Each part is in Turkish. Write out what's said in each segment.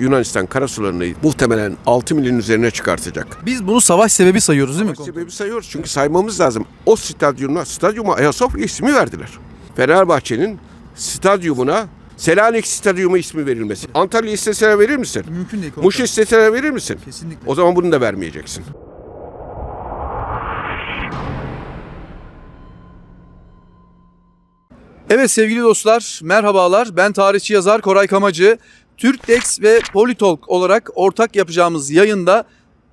Yunanistan karasularını muhtemelen 6 milin üzerine çıkartacak. Biz bunu savaş sebebi sayıyoruz değil mi? komutanım? Sebebi sayıyoruz çünkü saymamız lazım. O stadyumuna, stadyuma Ayasofya ismi verdiler. Fenerbahçe'nin stadyumuna Selanik Stadyumu ismi verilmesi. Antalya isteseler verir misin? Mümkün değil. Muş isteseler verir misin? Kesinlikle. O zaman bunu da vermeyeceksin. Evet sevgili dostlar, merhabalar. Ben tarihçi yazar Koray Kamacı. Türkdex ve Politalk olarak ortak yapacağımız yayında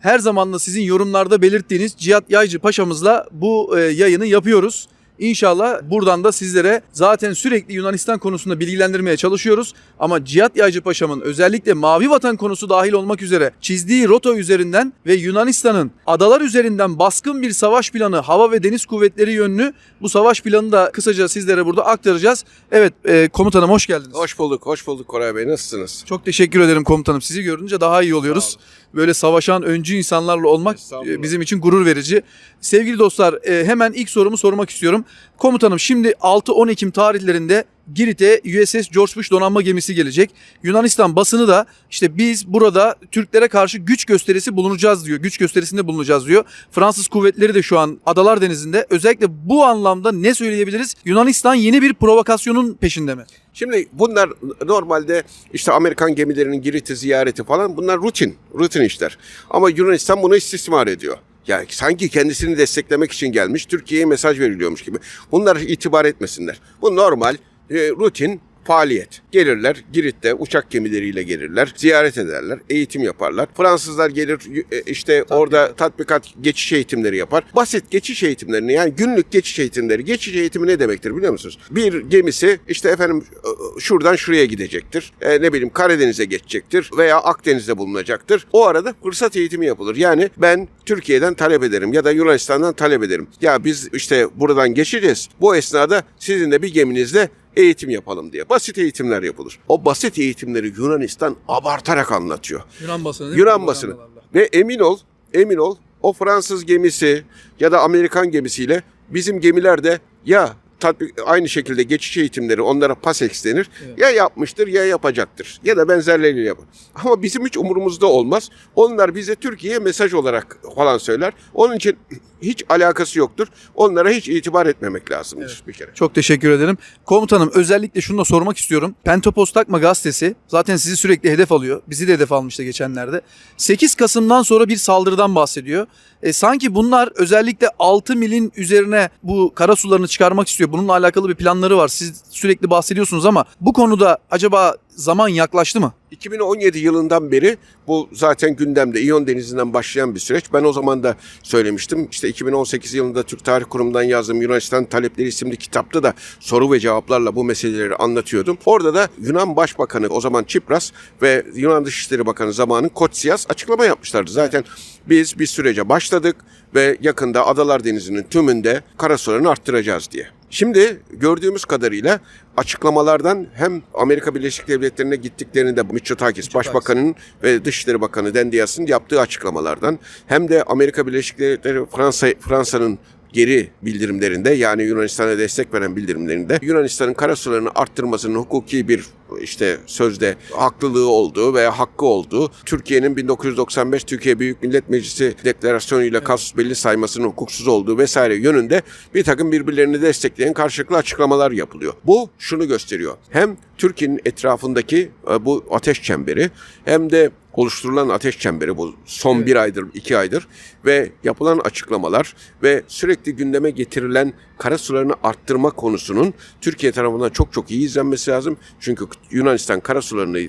her zaman da sizin yorumlarda belirttiğiniz Cihat Yaycı Paşa'mızla bu e, yayını yapıyoruz. İnşallah buradan da sizlere zaten sürekli Yunanistan konusunda bilgilendirmeye çalışıyoruz. Ama Cihat Yaycı Paşa'mın özellikle Mavi Vatan konusu dahil olmak üzere çizdiği rota üzerinden ve Yunanistan'ın adalar üzerinden baskın bir savaş planı, hava ve deniz kuvvetleri yönlü bu savaş planını da kısaca sizlere burada aktaracağız. Evet e, komutanım hoş geldiniz. Hoş bulduk, hoş bulduk Koray Bey. Nasılsınız? Çok teşekkür ederim komutanım. Sizi görünce daha iyi oluyoruz. Böyle savaşan öncü insanlarla olmak Estağfurullah. e, bizim için gurur verici. Sevgili dostlar e, hemen ilk sorumu sormak istiyorum. Komutanım şimdi 6-10 Ekim tarihlerinde Girit'e USS George Bush donanma gemisi gelecek. Yunanistan basını da işte biz burada Türklere karşı güç gösterisi bulunacağız diyor. Güç gösterisinde bulunacağız diyor. Fransız kuvvetleri de şu an Adalar Denizi'nde. Özellikle bu anlamda ne söyleyebiliriz? Yunanistan yeni bir provokasyonun peşinde mi? Şimdi bunlar normalde işte Amerikan gemilerinin Girit'i ziyareti falan bunlar rutin, rutin işler. Ama Yunanistan bunu istismar ediyor. Yani sanki kendisini desteklemek için gelmiş, Türkiye'ye mesaj veriliyormuş gibi. Bunlar itibar etmesinler. Bu normal, e, rutin faaliyet. Gelirler Girit'te uçak gemileriyle gelirler, ziyaret ederler, eğitim yaparlar. Fransızlar gelir e, işte orada tatbikat geçiş eğitimleri yapar. Basit geçiş eğitimlerini yani günlük geçiş eğitimleri. Geçiş eğitimi ne demektir biliyor musunuz? Bir gemisi işte efendim e, şuradan şuraya gidecektir. E, ne bileyim Karadeniz'e geçecektir veya Akdeniz'de bulunacaktır. O arada fırsat eğitimi yapılır. Yani ben Türkiye'den talep ederim ya da Yunanistan'dan talep ederim. Ya biz işte buradan geçeceğiz. Bu esnada sizin de bir geminizle eğitim yapalım diye. Basit eğitimler yapılır. O basit eğitimleri Yunanistan abartarak anlatıyor. Yunan basını. Yunan basını. Ve emin ol, emin ol o Fransız gemisi ya da Amerikan gemisiyle bizim gemiler de ya tatbik aynı şekilde geçiş eğitimleri onlara PASEX denir. Evet. Ya yapmıştır ya yapacaktır. Ya da benzerleriyle yapar. Ama bizim hiç umurumuzda olmaz. Onlar bize Türkiye'ye mesaj olarak falan söyler. Onun için hiç alakası yoktur. Onlara hiç itibar etmemek lazımdır bir kere. Çok teşekkür ederim. Komutanım özellikle şunu da sormak istiyorum. Pentopos Takma gazetesi zaten sizi sürekli hedef alıyor. Bizi de hedef almıştı geçenlerde. 8 Kasım'dan sonra bir saldırıdan bahsediyor. E, sanki bunlar özellikle 6 milin üzerine bu kara sularını çıkarmak istiyor. Bununla alakalı bir planları var. Siz sürekli bahsediyorsunuz ama bu konuda acaba zaman yaklaştı mı? 2017 yılından beri bu zaten gündemde İyon Denizi'nden başlayan bir süreç. Ben o zaman da söylemiştim. İşte 2018 yılında Türk Tarih Kurumu'ndan yazdığım Yunanistan Talepleri isimli kitapta da soru ve cevaplarla bu meseleleri anlatıyordum. Orada da Yunan Başbakanı o zaman Çipras ve Yunan Dışişleri Bakanı zamanın Kotsias açıklama yapmışlardı. Zaten biz bir sürece başladık ve yakında Adalar Denizi'nin tümünde karasularını arttıracağız diye. Şimdi gördüğümüz kadarıyla açıklamalardan hem Amerika Birleşik Devletleri'ne gittiklerinde Mitsotakis Başbakanın ve Dışişleri Bakanı Dendias'ın yaptığı açıklamalardan hem de Amerika Birleşik Devletleri Fransa Fransa'nın geri bildirimlerinde yani Yunanistan'a destek veren bildirimlerinde Yunanistan'ın karasularını arttırmasının hukuki bir işte sözde haklılığı olduğu veya hakkı olduğu Türkiye'nin 1995 Türkiye Büyük Millet Meclisi deklarasyonuyla kasus belli saymasının hukuksuz olduğu vesaire yönünde bir takım birbirlerini destekleyen karşılıklı açıklamalar yapılıyor. Bu şunu gösteriyor. Hem Türkiye'nin etrafındaki e, bu ateş çemberi hem de oluşturulan ateş çemberi bu son Evet. bir aydır, iki aydır ve yapılan açıklamalar ve sürekli gündeme getirilen kara sularını arttırma konusunun Türkiye tarafından çok çok iyi izlenmesi lazım. Çünkü Yunanistan kara sularını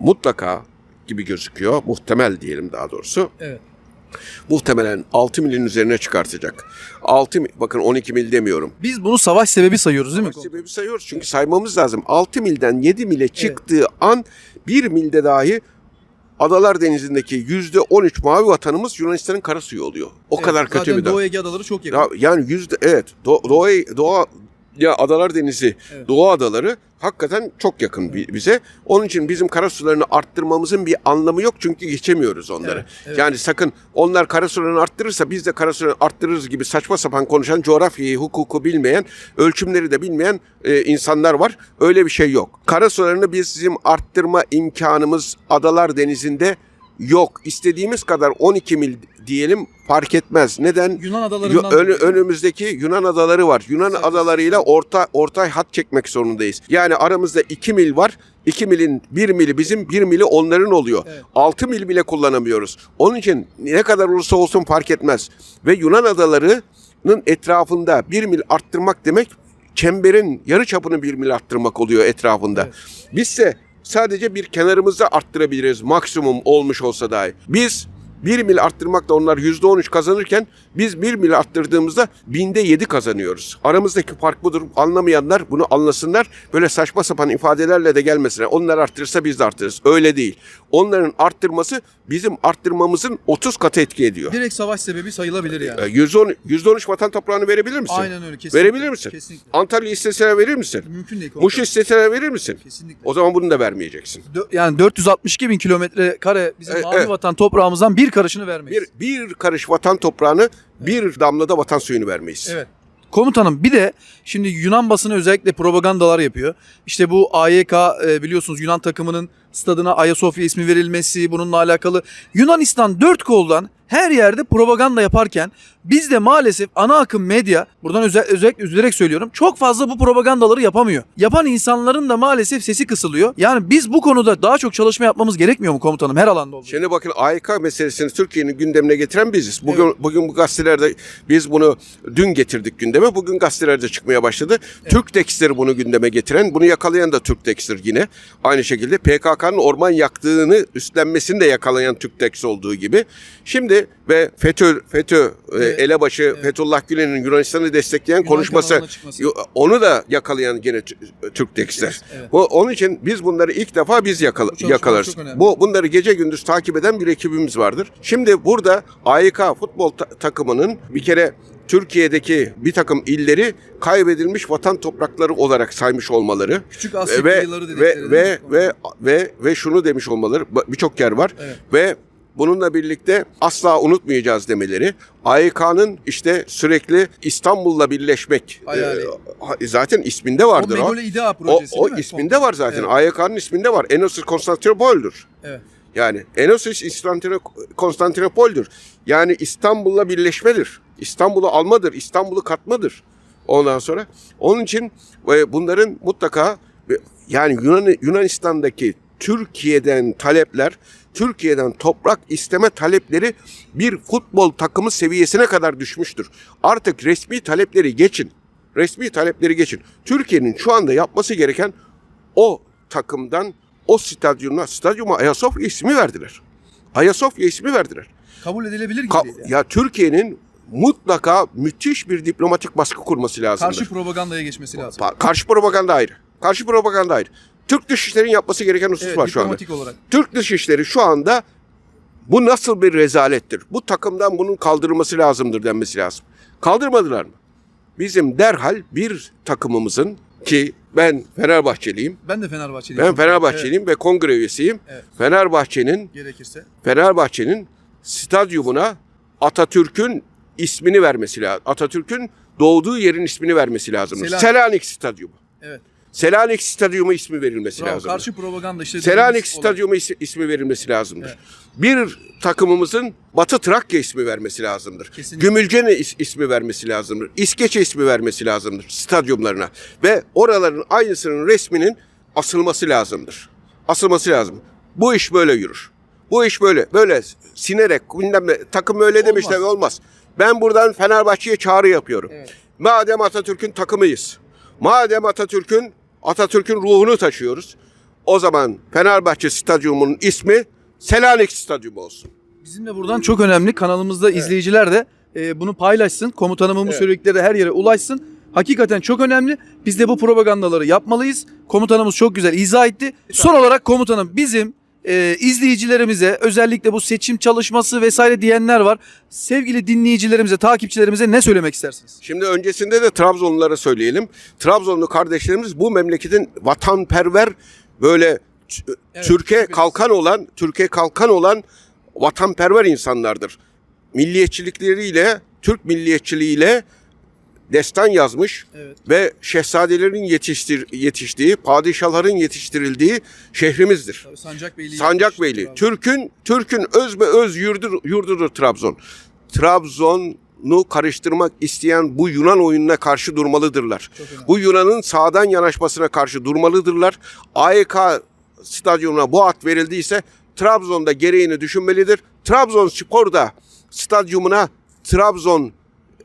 mutlaka gibi gözüküyor, muhtemel diyelim daha doğrusu. Evet. Muhtemelen 6 milin üzerine çıkartacak. 6 mi- bakın 12 mil demiyorum. Biz bunu savaş sebebi sayıyoruz değil mi? Savaş sebebi sayıyoruz çünkü saymamız lazım. 6 milden 7 mile çıktığı an 1 milde dahi Adalar Denizi'ndeki %13 mavi vatanımız Yunanistan'ın kara suyu oluyor. O Evet, kadar kötü bir Doğu. Ege adaları çok yakın. Ya, yani yüzde evet Do- Doğu, Doğu ya Adalar Denizi, Evet. Doğu Adaları hakikaten çok yakın bi- bize. Onun için bizim karasularını arttırmamızın bir anlamı yok çünkü geçemiyoruz onları. Evet, evet. Yani sakın onlar karasularını arttırırsa biz de karasularını arttırırız gibi saçma sapan konuşan coğrafyayı, hukuku bilmeyen, ölçümleri de bilmeyen e, insanlar var. Öyle bir şey yok. Karasularını bizim arttırma imkanımız Adalar Denizi'nde yok. İstediğimiz kadar 12 mil diyelim fark etmez. Neden? Yunan adalarından dolayı. önümüzdeki Yunan adaları var. Yunan adalarıyla orta ortay hat çekmek zorundayız. Yani aramızda 2 mil var. 2 milin 1 mili bizim 1 mili onların oluyor. Evet. 6 mil bile kullanamıyoruz. Onun için ne kadar olursa olsun fark etmez. Ve Yunan adalarının etrafında 1 mil arttırmak demek çemberin yarı çapını 1 mil arttırmak oluyor etrafında. Evet. Bizse sadece bir kenarımızda arttırabiliriz maksimum olmuş olsa dahi. Biz 1 mil arttırmakla onlar %13 kazanırken biz 1 mil arttırdığımızda binde 7 kazanıyoruz. Aramızdaki fark budur. Anlamayanlar bunu anlasınlar. Böyle saçma sapan ifadelerle de gelmesinler. Onlar arttırırsa biz de arttırırız. Öyle değil. Onların arttırması bizim arttırmamızın 30 katı etki ediyor. Direkt savaş sebebi sayılabilir yani. Ee, %10, %13 vatan toprağını verebilir misin? Aynen öyle. Kesinlikle. Verebilir misin? Kesinlikle. Antalya istesene verir misin? Mümkün değil. Muş istesene verir misin? Kesinlikle. O zaman bunu da vermeyeceksin. Dö- yani 462 bin kilometre kare bizim Evet, mavi evet. vatan toprağımızdan bir karışını vermeyiz. Bir, bir karış vatan toprağını bir damlada vatan suyunu vermeyiz. Evet. Komutanım bir de şimdi Yunan basını özellikle propagandalar yapıyor. İşte bu AYK e, biliyorsunuz Yunan takımının stadına Ayasofya ismi verilmesi bununla alakalı. Yunanistan dört koldan her yerde propaganda yaparken biz de maalesef ana akım medya buradan özel, özellikle üzülerek söylüyorum çok fazla bu propagandaları yapamıyor. Yapan insanların da maalesef sesi kısılıyor. Yani biz bu konuda daha çok çalışma yapmamız gerekmiyor mu komutanım her alanda olduğu. Şimdi bakın AYK meselesini Türkiye'nin gündemine getiren biziz. Bugün bugün bu gazetelerde biz bunu dün getirdik gündeme. Bugün gazetelerde çıkmaya başladı. Türk Text'tir bunu gündeme getiren, bunu yakalayan da Türk Text'tir yine. Aynı şekilde PKK'nın orman yaktığını üstlenmesini de yakalayan Türk Text olduğu gibi. Şimdi ve FETÖ FETÖ e, Evet. elebaşı Fethullah Gülen'in Yunanistan'ı destekleyen Yunan konuşması onu da yakalayan gene T- Türk Text'ler. Evet. Bu onun için biz bunları ilk defa biz yakala, Bu yakalarız. Bu bunları gece gündüz takip eden bir ekibimiz vardır. Şimdi burada AYK futbol ta- takımının bir kere Türkiye'deki bir takım illeri kaybedilmiş vatan toprakları olarak saymış olmaları Küçük Asya ve dedikleri ve ve ve ve ve şunu demiş olmaları birçok yer var Evet. ve bununla birlikte asla unutmayacağız demeleri. AYK'nın işte sürekli İstanbul'la birleşmek Hayali. e, zaten isminde vardır o o. Megole İDA O, projesi o mi? isminde var zaten. Evet. AYK'nın isminde var. Enosis Konstantinopol'dur. Evet. Yani Enosis Konstantino- Konstantinopol'dur. Yani İstanbul'la birleşmedir. İstanbul'u almadır. İstanbul'u katmadır. Ondan sonra onun için e, bunların mutlaka e, yani Yunan, Yunanistan'daki Türkiye'den talepler, Türkiye'den toprak isteme talepleri bir futbol takımı seviyesine kadar düşmüştür. Artık resmi talepleri geçin. Resmi talepleri geçin. Türkiye'nin şu anda yapması gereken o takımdan o stadyumuna, stadyuma Ayasofya ismi verdiler. Ayasofya ismi verdiler. Kabul edilebilir gibi Ka- değil yani. Ya Türkiye'nin mutlaka müthiş bir diplomatik baskı kurması lazımdır. Karşı propagandaya geçmesi lazım. Karşı propaganda ayrı. Karşı propaganda ayrı. Türk Dışişleri'nin yapması gereken husus Evet, var şu anda. diplomatik olarak. Türk Dışişleri şu anda bu nasıl bir rezalettir? Bu takımdan bunun kaldırılması lazımdır denmesi lazım. Kaldırmadılar mı? Bizim derhal bir takımımızın ki ben Fenerbahçeliyim. Ben de Fenerbahçeliyim. Ben Fenerbahçeliyim ve kongre üyesiyim. Evet. Fenerbahçe'nin Evet, gerekirse. Fenerbahçe'nin stadyumuna Atatürk'ün ismini vermesi lazım. Atatürk'ün doğduğu yerin ismini vermesi lazım. Selanik. Selanik Stadyumu. Evet. Selanik Stadyumu ismi verilmesi lazım. Karşı propaganda işte. Selanik. Stadyumu is- ismi verilmesi lazımdır. Evet. Bir takımımızın Batı Trakya ismi vermesi lazımdır. Kesinlikle. Gümülcene is- ismi vermesi lazımdır. İskeçe ismi vermesi lazımdır stadyumlarına. Ve oraların aynısının resminin asılması lazımdır. Asılması lazım. Bu iş böyle yürür. Bu iş böyle. Böyle sinerek ne, takım öyle demişler Olmaz. Ben buradan Fenerbahçe'ye çağrı yapıyorum. Evet. Madem Atatürk'ün takımıyız. Madem Atatürk'ün Atatürk'ün ruhunu taşıyoruz. O zaman Fenerbahçe Stadyumu'nun ismi Selanik Stadyumu olsun. Bizim de buradan çok önemli kanalımızda izleyiciler de e, bunu paylaşsın. Komutanımın bu Evet. söyledikleri her yere ulaşsın. Hakikaten çok önemli. Biz de bu propagandaları yapmalıyız. Komutanımız çok güzel izah etti. Son olarak komutanım bizim e, izleyicilerimize özellikle bu seçim çalışması vesaire diyenler var. Sevgili dinleyicilerimize, takipçilerimize ne söylemek istersiniz? Şimdi öncesinde de Trabzonlulara söyleyelim. Trabzonlu kardeşlerimiz bu memleketin vatanperver böyle Evet, Türkiye şüphesiz. kalkan olan, Türkiye kalkan olan vatanperver insanlardır. Milliyetçilikleriyle, Türk milliyetçiliğiyle destan yazmış Evet. ve şehzadelerin yetiştir, yetiştiği, padişahların yetiştirildiği şehrimizdir. Sancakbeyli. Sancakbeyli. Türk'ün Türk'ün öz ve öz yurdur, yurdudur Trabzon. Trabzon'u karıştırmak isteyen bu Yunan oyununa karşı durmalıdırlar. Bu Yunan'ın sağdan yanaşmasına karşı durmalıdırlar. AYK stadyumuna bu ad verildiyse Trabzon'da gereğini düşünmelidir. Trabzonspor'da stadyumuna Trabzon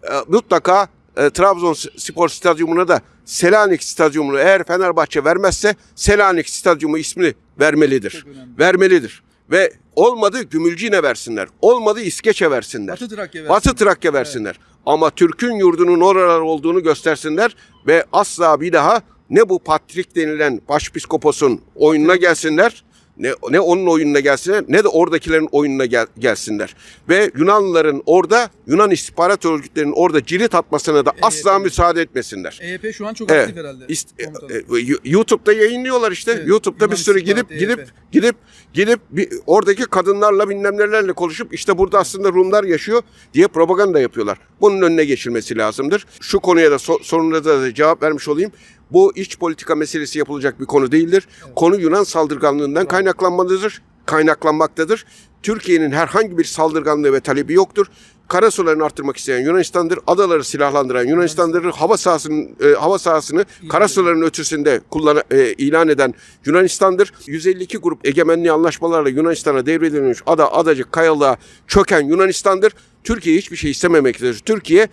e, mutlaka e, Trabzonspor stadyumuna da Selanik stadyumunu eğer Fenerbahçe vermezse Selanik stadyumu ismini vermelidir. Vermelidir. Ve olmadı Gümülcine versinler. Olmadı İskeçe versinler. Batı Trakya versin. Batı Trakya versinler. Ama Türk'ün yurdunun oralar olduğunu göstersinler ve asla bir daha ne bu Patrik denilen başpiskoposun oyununa gelsinler ne, ne onun oyununa gelsinler ne de oradakilerin oyununa gel- gelsinler. Ve Yunanlıların orada Yunan istihbarat örgütlerinin orada cirit atmasına da asla Evet. müsaade etmesinler. EYP şu an çok Evet. aktif herhalde. İst- e, e, YouTube'da yayınlıyorlar işte. Evet, YouTube'da Yunan bir sürü gidip gidip EYP. gidip gidip bir, oradaki kadınlarla bilmem nelerle konuşup işte burada aslında Rumlar yaşıyor diye propaganda yapıyorlar. Bunun önüne geçilmesi lazımdır. Şu konuya da so- soruna da cevap vermiş olayım. Bu iç politika meselesi yapılacak bir konu değildir. Konu Yunan saldırganlığından kaynaklanmalıdır, kaynaklanmaktadır. Türkiye'nin herhangi bir saldırganlığı ve talebi yoktur. Karasularını arttırmak isteyen Yunanistan'dır. Adaları silahlandıran Yunanistan'dır. Hava sahasının e, hava sahasını karasuların ötesinde kullan e, ilan eden Yunanistan'dır. 152 grup egemenliği anlaşmalarla Yunanistan'a devredilmiş ada adacık kayalığa çöken Yunanistan'dır. Türkiye hiçbir şey istememektedir. Türkiye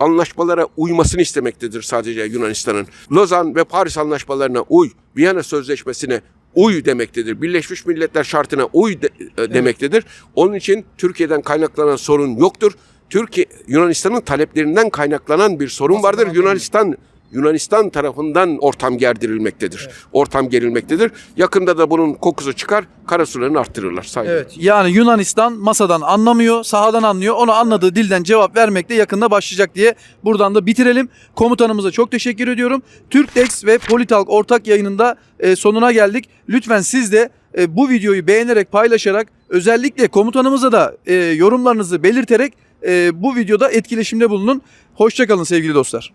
anlaşmalara uymasını istemektedir sadece Yunanistan'ın. Lozan ve Paris anlaşmalarına uy, Viyana Sözleşmesi'ne uy demektedir. Birleşmiş Milletler şartına uy de- e, demektedir. Onun için Türkiye'den kaynaklanan sorun yoktur. Türkiye Yunanistan'ın taleplerinden kaynaklanan bir sorun Masadan vardır. Yunanistan Yunanistan tarafından ortam gerdirilmektedir. Ortam gerilmektedir. Yakında da bunun kokusu çıkar, karasularını arttırırlar. Saygı. Evet. Yani Yunanistan masadan anlamıyor, sahadan anlıyor. Onu anladığı dilden cevap vermekte yakında başlayacak diye buradan da bitirelim. Komutanımıza çok teşekkür ediyorum. Türkdex ve Politalk ortak yayınında e, sonuna geldik. Lütfen siz de e, bu videoyu beğenerek, paylaşarak özellikle komutanımıza da e, yorumlarınızı belirterek bu videoda etkileşimde bulunun. Hoşçakalın sevgili dostlar.